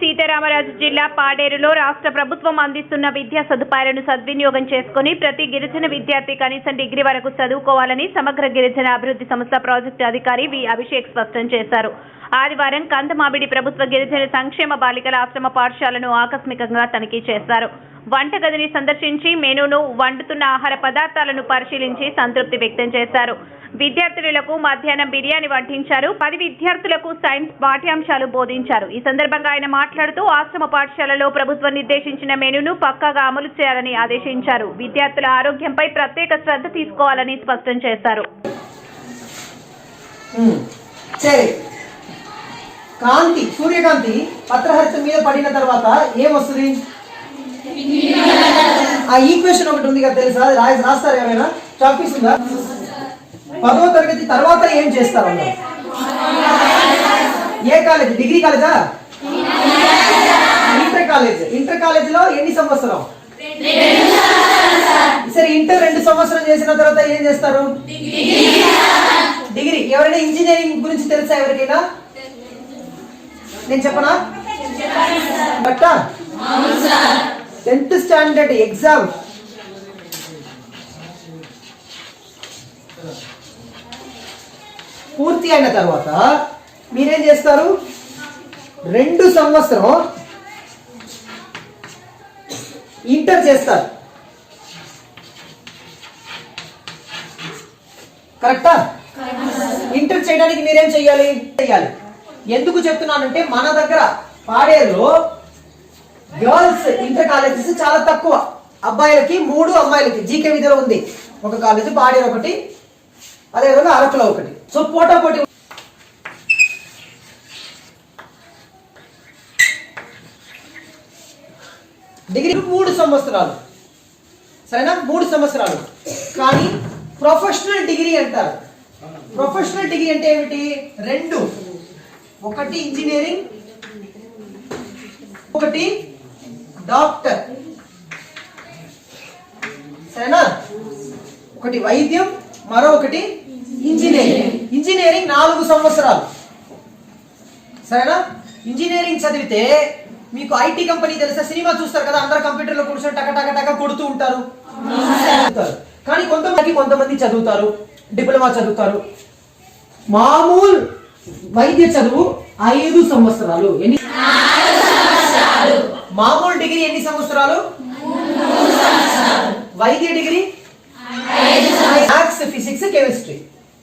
సీతారామరాజు జిల్లా పాడేరులో రాష్ట్ర ప్రభుత్వం అందిస్తున్న విద్యా సదుపాయాలను సద్వినియోగం చేసుకుని ప్రతి గిరిజన విద్యార్థి కనీసం డిగ్రీ వరకు చదువుకోవాలని సమగ్ర గిరిజన అభివృద్ధి సంస్థ ప్రాజెక్టు అధికారి వి అభిషేక్ స్పష్టం చేశారు. ఆదివారం కందమామిడి ప్రభుత్వ గిరిజన సంక్షేమ బాలికల ఆశ్రమ పాఠశాలను ఆకస్మికంగా తనిఖీ చేశారు. వంటగదిని సందర్శించి మెనూను వండుతున్న ఆహార పదార్థాలను పరిశీలించి సంతృప్తి వ్యక్తం చేశారు. విద్యార్థులకు మధ్యాహ్నం బిర్యానీ వడ్డించారు. పది విద్యార్థులకు సైన్స్ పాఠ్యాంశాలు బోధించారు. ఈ సందర్భంగా ఆయన మాట్లాడుతూ ఆశ్రమ పాఠశాలలో ప్రభుత్వం నిర్దేశించిన మెనూను పక్కాగా అమలు చేయాలని ఆదేశించారు. విద్యార్థుల ఆరోగ్యంపై ప్రత్యేక శ్రద్ధ తీసుకోవాలని స్పష్టం చేశారు. సరే. కాంతి సూర్యకాంతి పత్రహరితం మీద పడిన తర్వాత ఏమొస్తుంది? ఆ ఈక్వేషన్ ఒకటి ఉంది కదా తెలుసా? అది రాస్తారు ఏమైనా చాపీస్ ఉందా పదవ తరగతి తర్వాత ఏం చేస్తారు? ఏ కాలేజ్? డిగ్రీ కాలేజా? Inter college. ఇంటర్ కాలేజ్లో ఎన్ని సంవత్సరం? సరే ఇంటర్ రెండు సంవత్సరం చేసిన తర్వాత ఏం చేస్తారు? డిగ్రీ. ఎవరైనా ఇంజనీరింగ్ గురించి తెలుసా ఎవరికైనా? నేను చెప్పనా? బట్టా? Tenth standard exam. పూర్తి అయిన తర్వాత మీరేం చేస్తారు? రెండు సంవత్సరం ఇంటర్ చేస్తారు. కరెక్టా? ఇంటర్ చేయడానికి మీరేం చెయ్యాలి? చెయ్యాలి ఎందుకు చెప్తున్నానంటే మన దగ్గర పాడేలో గర్ల్స్ ఇంటర్ కాలేజెస్ చాలా తక్కువ. అబ్బాయిలకి మూడు అమ్మాయిలకి జీకే విధిలో ఉంది. ఒక కాలేజ్ పాడేరు ఒకటి అదేవిధంగా అరకులో ఒకటి. సో పోటా పోటీ డిగ్రీ మూడు సంవత్సరాలు. సరేనా? మూడు సంవత్సరాలు. కానీ ప్రొఫెషనల్ డిగ్రీ అంటారు. ప్రొఫెషనల్ డిగ్రీ అంటే ఏమిటి? రెండు. ఒకటి ఇంజనీరింగ్ ఒకటి డాక్టర్. సరేనా? ఒకటి వైద్యం మరొకటి ఇంజనీరింగ్. ఇంజనీరింగ్ నాలుగు సంవత్సరాలు. సరేనా? ఇంజనీరింగ్ చదివితే మీకు ఐటీ కంపెనీ తెలిస్తే సినిమా చూస్తారు కదా అందరు కంప్యూటర్లో కూర్చొని టక టక టక కొడుతూ ఉంటారు. కానీ కొంతమంది కొంతమంది చదువుతారు డిప్లొమా చదువుతారు. మామూలు వైద్య చదువు ఐదు సంవత్సరాలు. ఎన్ని మామూలు డిగ్రీ ఎన్ని సంవత్సరాలు? వైద్య డిగ్రీ? మ్యాథ్స్ ఫిజిక్స్ కెమిస్ట్రీ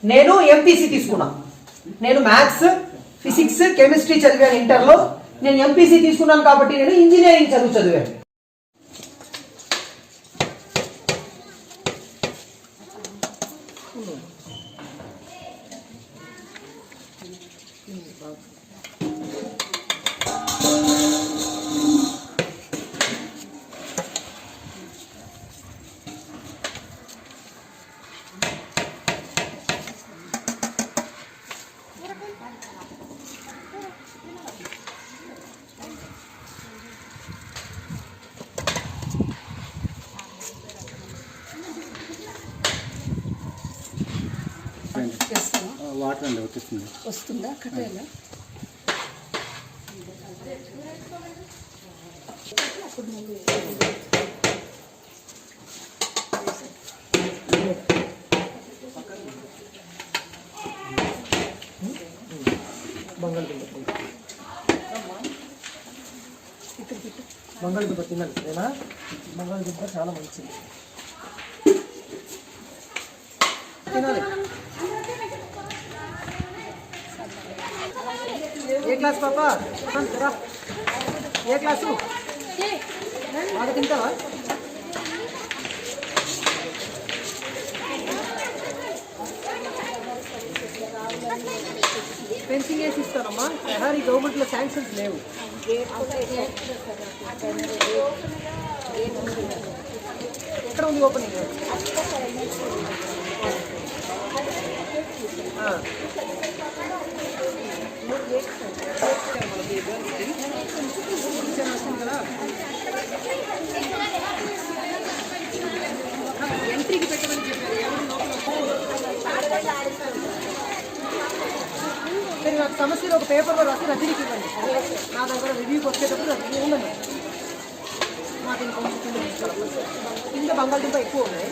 నేను ఎంపీసీ తీసుకున్నా. నేను మ్యాథ్స్ ఫిజిక్స్ కెమిస్ట్రీ చదివాను ఇంటర్లో. నేను ఎంపీసీ తీసుకున్నాను కాబట్టి నేను ఇంజనీరింగ్ చదువు చదివాను. వాటర్ అండి వచ్చేస్తుంది. వస్తుందా? కట్టేలా? బంగాళదుంప బంగాళదుంప తినాలి సరేనా బంగాళదుంప చాలా మంచిది. తినాలి. ఏ క్లాస్ పాప రా. ఏ క్లాసు బాగా తింటావా ఫెన్సింగ్ వేసి ఇస్తారమ్మా ప్రహారీ గవర్నమెంట్లో శాంక్షన్స్ లేవు ఎక్కడ ఉంది ఓపెనింగ్ ఎంట్రీకి పెట్టమని చెప్పారు ఎవరు లోపల నాకు సమస్యలు ఒక పేపర్లో రాసి రజనీకి ఇవ్వండి నా దగ్గర రివ్యూకి వచ్చేటప్పుడు రజనీ ఉండండి మాకు దీని కొంచెం కింద బంగాళదుంప ఎక్కువ ఉన్నాయి.